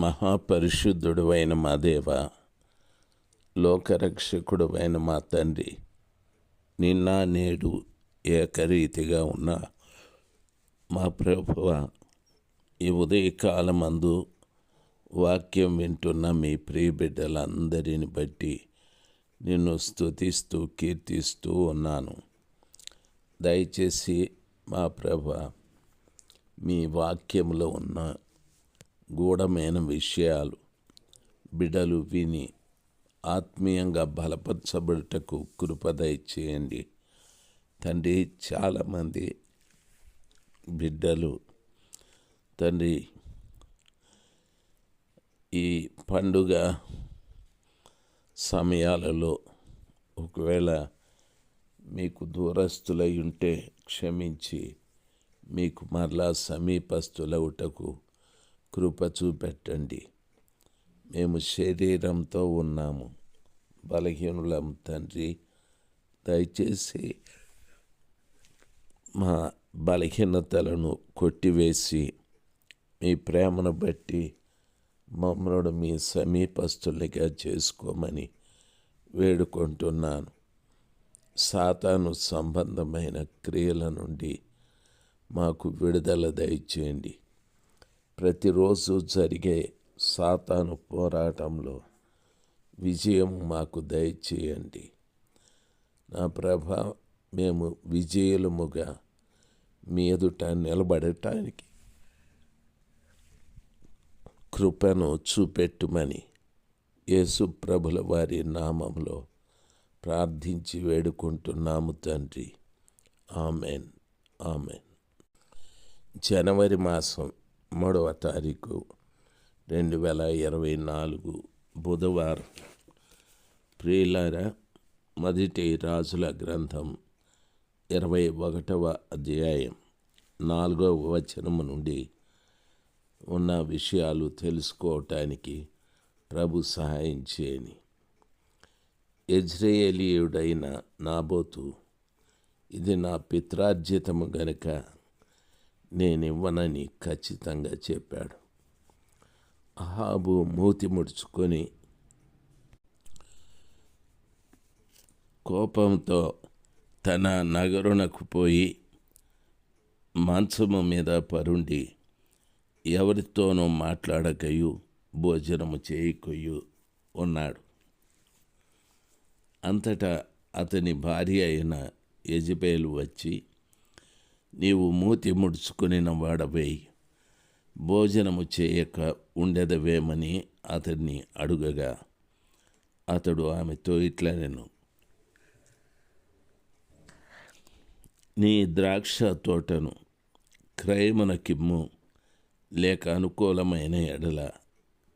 మహాపరిశుద్ధుడు అయిన మా దేవ లోకరక్షకుడు అయిన మా తండ్రి నిన్న నేడు ఏకరీతిగా ఉన్న మా ప్రభువ ఈ ఉదయకాలమందు వాక్యం వింటున్న మీ ప్రియ బిడ్డలందరిని బట్టి నిన్ను స్తుతిస్తూ కీర్తిస్తూ ఉన్నాను. దయచేసి మా ప్రభ మీ వాక్యంలో ఉన్న గూఢమైన విషయాలు బిడలు విని ఆత్మీయంగా బలపరచబడుటకు కృపదయ చేయండి. తండ్రి చాలామంది బిడ్డలు తండ్రి ఈ పండుగ సమయాలలో ఒకవేళ మీకు దూరస్తులై ఉంటే క్షమించి మీకు మరలా సమీపస్తులవుటకు కృప చూపెట్టండి. మేము శరీరంతో ఉన్నాము. బలహీనులం తండ్రి దయచేసి మా బలహీనతలను కొట్టివేసి మీ ప్రేమను బట్టి మమ్మల్ని మీ సమీపస్తులుగా చేసుకోమని వేడుకుంటున్నాను. సాతాను సంబంధమైన క్రియల నుండి మాకు విడుదల దయచేయండి. ప్రతిరోజు జరిగే సాతాను పోరాటంలో విజయం మాకు దయచేయండి. నా ప్రభ మేము విజయులముగా మీ ఎదుట నిలబడటానికి కృపను చూపెట్టుమని యేసు ప్రభుల వారి నామంలో ప్రార్థించి వేడుకుంటున్నాము తండ్రి. ఆమెన్. ఆమెన్. జనవరి మాసం మూడవ తారీఖు రెండు వేల ఇరవై నాలుగు బుధవారం. ప్రియులార మొదటి రాజుల గ్రంథం ఇరవై ఒకటవ అధ్యాయం నాలుగవ వచనము నుండి ఉన్న విషయాలు తెలుసుకోవటానికి ప్రభు సహాయం చేయని. ఇజ్రాయేలీయుడైన నాబోతు ఇది నా పిత్రార్జితము గనుక నేనివ్వనని ఖచ్చితంగా చెప్పాడు. అహాబు మూతి ముడుచుకొని కోపంతో తన నగరునకు పోయి మంచము మీద పరుండి ఎవరితోనూ మాట్లాడకయు భోజనము చేయకొయ్యు ఉన్నాడు అంతటా అతని భార్య అయిన యజబేలు వచ్చి నీవు మూతి ముడుచుకునిన వాడవై భోజనము చేయక ఉండెదవేమని అతడిని అడుగగా అతడు ఆమెతో ఇట్లా నేను నీ ద్రాక్ష తోటను క్రయమునకిమ్ము లేక అనుకూలమైన ఎడల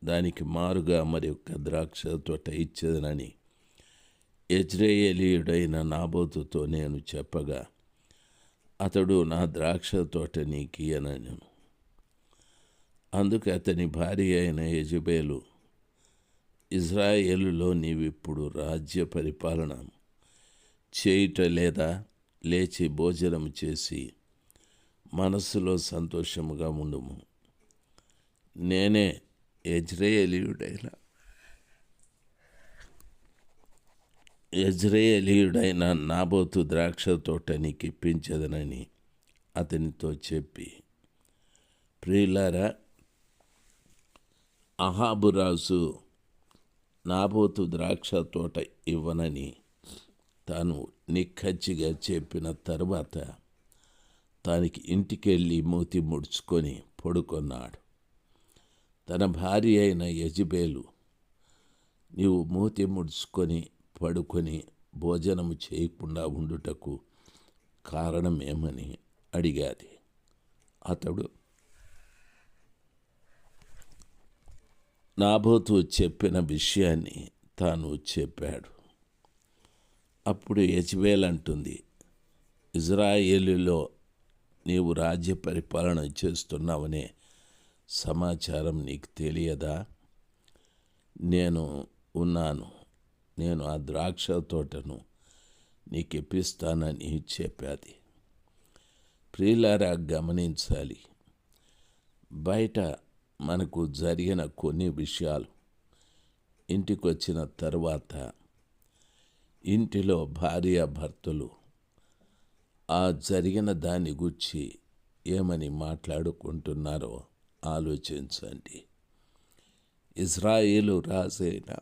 దానికి మారుగా మరి యొక్క ద్రాక్ష తోట ఇచ్చేదనని యజ్రేయలీయుడైన నాబోతుతో నేను చెప్పగా అతడు నా ద్రాక్ష తోట నీకియనను అందుకు అతని భార్య అయిన యజబేలు ఇజ్రాయేలులో నీవిప్పుడు రాజ్య పరిపాలన చేయుట లేదా లేచి భోజనం చేసి మనస్సులో సంతోషముగా ఉండుము. నేనే యజ్రేయలీయుడైన. యజ్రేయలీయుడైన నాబోతు ద్రాక్ష తోటని నీకు ఇప్పించదనని అతనితో చెప్పి ప్రియులారా అహాబురాజు నాబోతు ద్రాక్ష తోట ఇవ్వనని తాను నిక్కచ్చిగా చెప్పిన తర్వాత తానికి ఇంటికెళ్ళి మూతి ముడుచుకొని పడుకొన్నాడు. తన భార్య అయిన యజబేలు నీవు మూతి ముడుచుకొని పడుకొని భోజనము చేయకుండా ఉండుటకు కారణమేమని అడిగాది. అతడు నాబోతు చెప్పిన విషయాన్ని తాను చెప్పాడు. అప్పుడు యజ్వేల్ అంటుంది ఇజ్రాయేలులో నీవు రాజ్య పరిపాలన చేస్తున్నావనే సమాచారం నీకు తెలియదా? నేను ఉన్నాను. నేను ఆ ద్రాక్ష తోటను నీకు ఇప్పిస్తానని చెప్పాది. ప్రియులారా గమనించాలి. బయట మనకు జరిగిన కొన్ని విషయాలు ఇంటికి వచ్చిన తర్వాత ఇంటిలో భార్య భర్తలు ఆ జరిగిన దాని గురించి ఏమని మాట్లాడుకుంటున్నారో ఆలోచించండి. ఇజ్రాయేలు రాజైన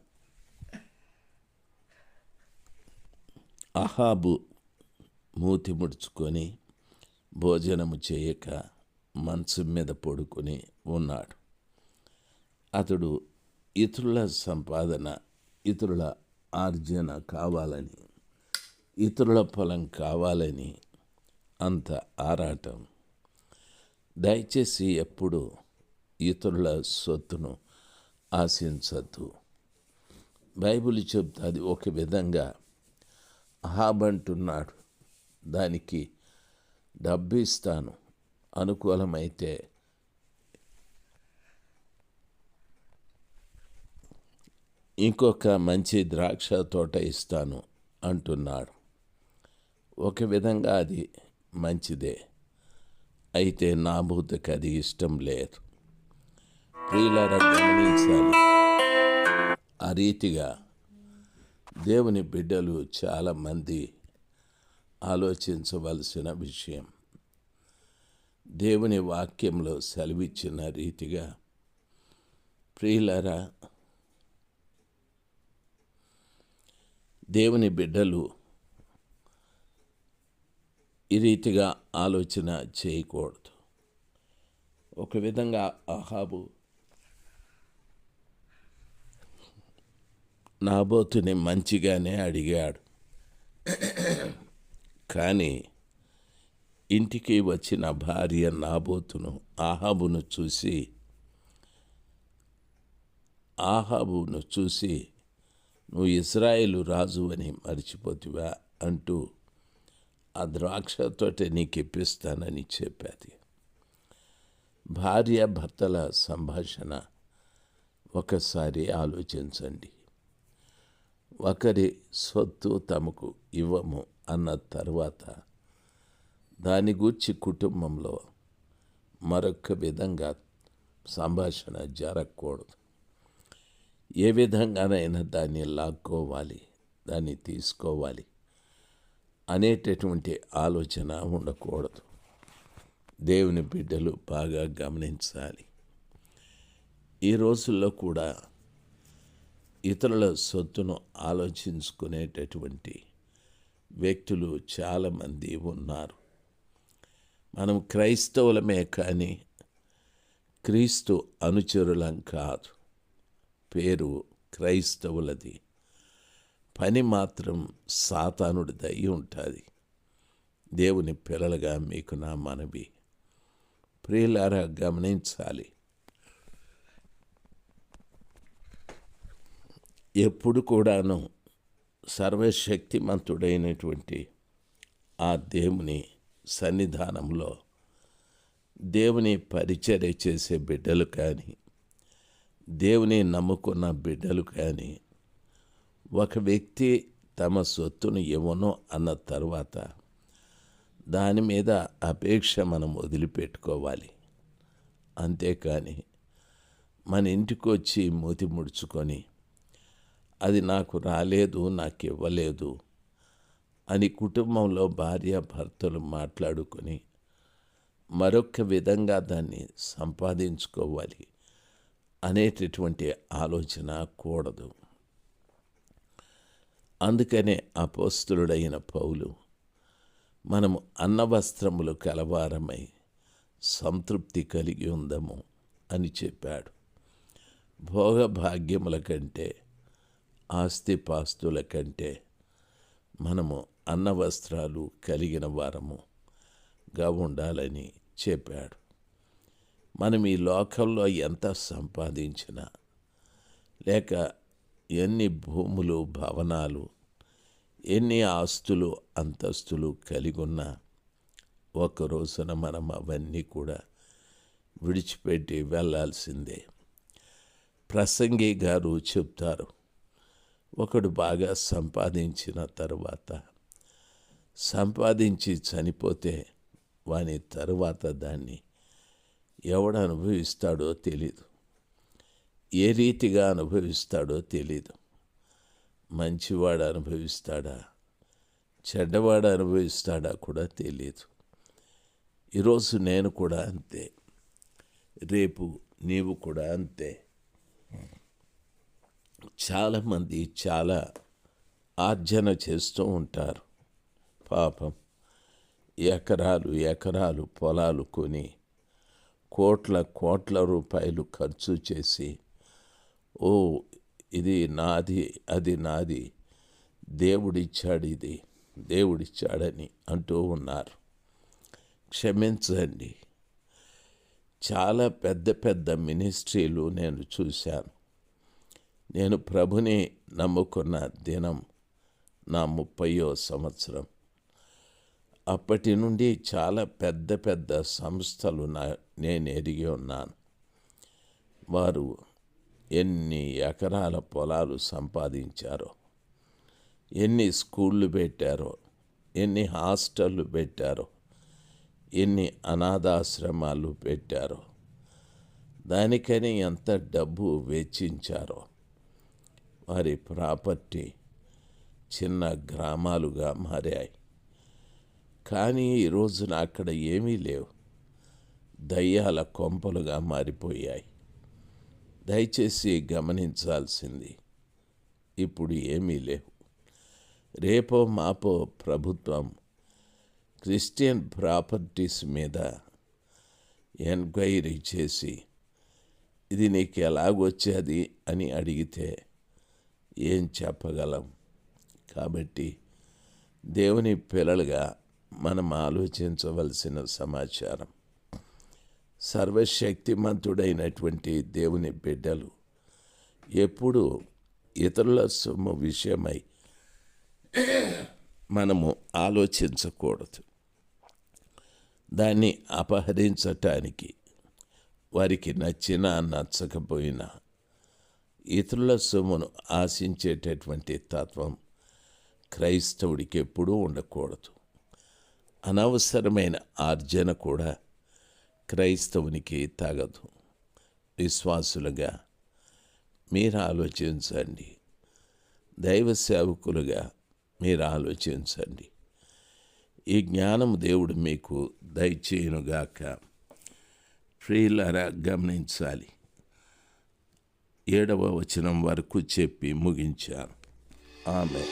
అహాబు మూతి ముడుచుకొని భోజనము చేయక మంచం మీద పడుకొని ఉన్నాడు. అతడు ఇతరుల సంపాదన ఇతరుల ఆర్జన కావాలని ఇతరుల పొలం కావాలని అంత ఆరాటం. దయచేసి ఎప్పుడు ఇతరుల సొత్తును ఆశించద్దు. బైబిల్ చెప్తుంది ఒక విధంగా హాబ్ అంటున్నాడు దానికి డబ్బు ఇస్తాను అనుకూలమైతే ఇంకొక మంచి ద్రాక్ష తోట ఇస్తాను అంటున్నాడు. ఒక విధంగా అది మంచిదే. అయితే నా బుద్ధకి అది ఇష్టం లేదు. ప్రియులారా గమనించాలి. ఆ రీతిగా దేవుని బిడ్డలు చాలామంది ఆలోచించవలసిన విషయం. దేవుని వాక్యంలో సెలవిచ్చిన రీతిగా ప్రియులరా దేవుని బిడ్డలు ఈ రీతిగా ఆలోచన చేయకూడదు. ఒక విధంగా అహాబు నాబోతుని మంచిగానే అడిగాడు. కానీ ఇంటికి వచ్చిన భార్య నాబోతును ఆహాబును చూసి ఆహాబును చూసి నువ్వు ఇజ్రాయేలు రాజు అని మర్చిపోతివా? అంటూ ఆ ద్రాక్ష తోట నీకు ఇప్పిస్తానని చెప్పాది. భార్య భర్తల సంభాషణ ఒకసారి ఆలోచించండి. ఒకరి సొత్తు తమకు ఇవ్వము అన్న తర్వాత దాని గూర్చి కుటుంబంలో మరొక విధంగా సంభాషణ జరగకూడదు. ఏ విధంగానైనా దాన్ని లాక్కోవాలి దాన్ని తీసుకోవాలి అనేటటువంటి ఆలోచన ఉండకూడదు. దేవుని బిడ్డలు బాగా గమనించాలి. ఈ రోజుల్లో కూడా ఇతరుల సొత్తును ఆలోచించుకునేటటువంటి వ్యక్తులు చాలామంది ఉన్నారు. మనం క్రైస్తవులమే కానీ క్రీస్తు అనుచరులం కాదు. పేరు క్రైస్తవులది. పని మాత్రం సాతానుడిది అయి ఉంటుంది. దేవుని పిల్లలుగా మీకు నా మనవి. ప్రియులారా గమనించాలి. ఎప్పుడు కూడాను సర్వశక్తిమంతుడైనటువంటి ఆ దేవుని సన్నిధానంలో దేవుని పరిచర్య చేసే బిడ్డలు కానీ దేవుని నమ్ముకున్న బిడ్డలు కానీ ఒక వ్యక్తి తమ సొత్తును ఇవ్వను అన్న తర్వాత దాని మీద అపేక్ష మనం వదిలిపెట్టుకోవాలి. అంతేకాని మన ఇంటికి వచ్చి మూతి ముడుచుకొని అది నాకు రాలేదు నాకు ఇవ్వలేదు అని కుటుంబంలో భార్య భర్తలు మాట్లాడుకొని మరొక విధంగా దాన్ని సంపాదించుకోవాలి అనేటటువంటి ఆలోచన కూడదు. అందుకనే అపోస్తులుడైన పౌలు మనము అన్నవస్త్రములు కలవారమై సంతృప్తి కలిగి ఉందము అని చెప్పాడు. భోగభాగ్యముల కంటే ఆస్తిపాస్తుల కంటే మనము అన్నవస్త్రాలు కలిగిన వారముగా ఉండాలని చెప్పాడు. మనం ఈ లోకంలో ఎంత సంపాదించినా లేక ఎన్ని భూములు భవనాలు ఎన్ని ఆస్తులు అంతస్తులు కలిగి ఉన్నా ఒక రోజున మనం అవన్నీ కూడా విడిచిపెట్టి వెళ్ళాల్సిందే. ప్రసంగి గారు చెప్తారు ఒకడు బాగా సంపాదించిన తరువాత సంపాదించి చనిపోతే వాని తరువాత దాన్ని ఎవడు అనుభవిస్తాడో తెలీదు. ఏ రీతిగా అనుభవిస్తాడో తెలీదు. మంచివాడు అనుభవిస్తాడా? చెడ్డవాడు అనుభవిస్తాడా కూడా తెలియదు ఈరోజు నేను కూడా అంతే. రేపు నీవు కూడా అంతే. చాలామంది చాలా ఆర్జన చేస్తూ ఉంటారు. పాపం ఎకరాలు ఎకరాలు పొలాలు కొని కోట్ల కోట్ల రూపాయలు ఖర్చు చేసి ఓ ఇది నాది అది నాది దేవుడిచ్చాడు ఇది దేవుడిచ్చాడని అంటూ ఉన్నారు. క్షమించండి. చాలా పెద్ద పెద్ద మినిస్ట్రీలు నేను చూశాను. నేను ప్రభుని నమ్ముకున్న దినం నా ముప్పయో సంవత్సరం. అప్పటి నుండి చాలా పెద్ద పెద్ద సంస్థలు నా నేను ఎరిగి ఉన్నాను. వారు ఎన్ని ఎకరాల పొలాలు సంపాదించారో ఎన్ని స్కూళ్ళు పెట్టారో ఎన్ని హాస్టళ్ళు పెట్టారో ఎన్ని అనాథాశ్రమాలు పెట్టారో దానికని ఎంత డబ్బు వెచ్చించారో వారి ప్రాపర్టీ చిన్న గ్రామాలుగా మారాయి. కానీ ఈ రోజున అక్కడ ఏమీ లేవు. దయ్యాల కొంపలుగా మారిపోయాయి. దయచేసి గమనించాల్సింది ఇప్పుడు ఏమీ లేవు. రేపో మాపో ప్రభుత్వం క్రిస్టియన్ ప్రాపర్టీస్ మీద ఎంక్వైరీ చేసి ఇది నీకు ఎలాగొచ్చేది అని అడిగితే ఏం చెప్పగలం? కాబట్టి దేవుని పిల్లలుగా మనం ఆలోచించవలసిన సమాచారం. సర్వశక్తిమంతుడైనటువంటి దేవుని బిడ్డలు ఎప్పుడు ఇతరుల సొమ్ము విషయమై మనము ఆలోచించకూడదు. దాన్ని అపహరించటానికి వారికి నచ్చినా నచ్చకపోయినా ఇతరుల సొమ్మును ఆశించేటటువంటి తత్వం క్రైస్తవుడికి ఎప్పుడూ ఉండకూడదు. అనవసరమైన ఆర్జన కూడా క్రైస్తవునికి తగదు. విశ్వాసులుగా మీరు ఆలోచించండి. దైవ సేవకులుగా మీరు ఆలోచించండి. ఈ జ్ఞానం దేవుడు మీకు దయచేయునుగాక. ప్రియులరా గమనించాలి. ఏడవ వచనం వరకు చెప్పి ముగించారు ఆమె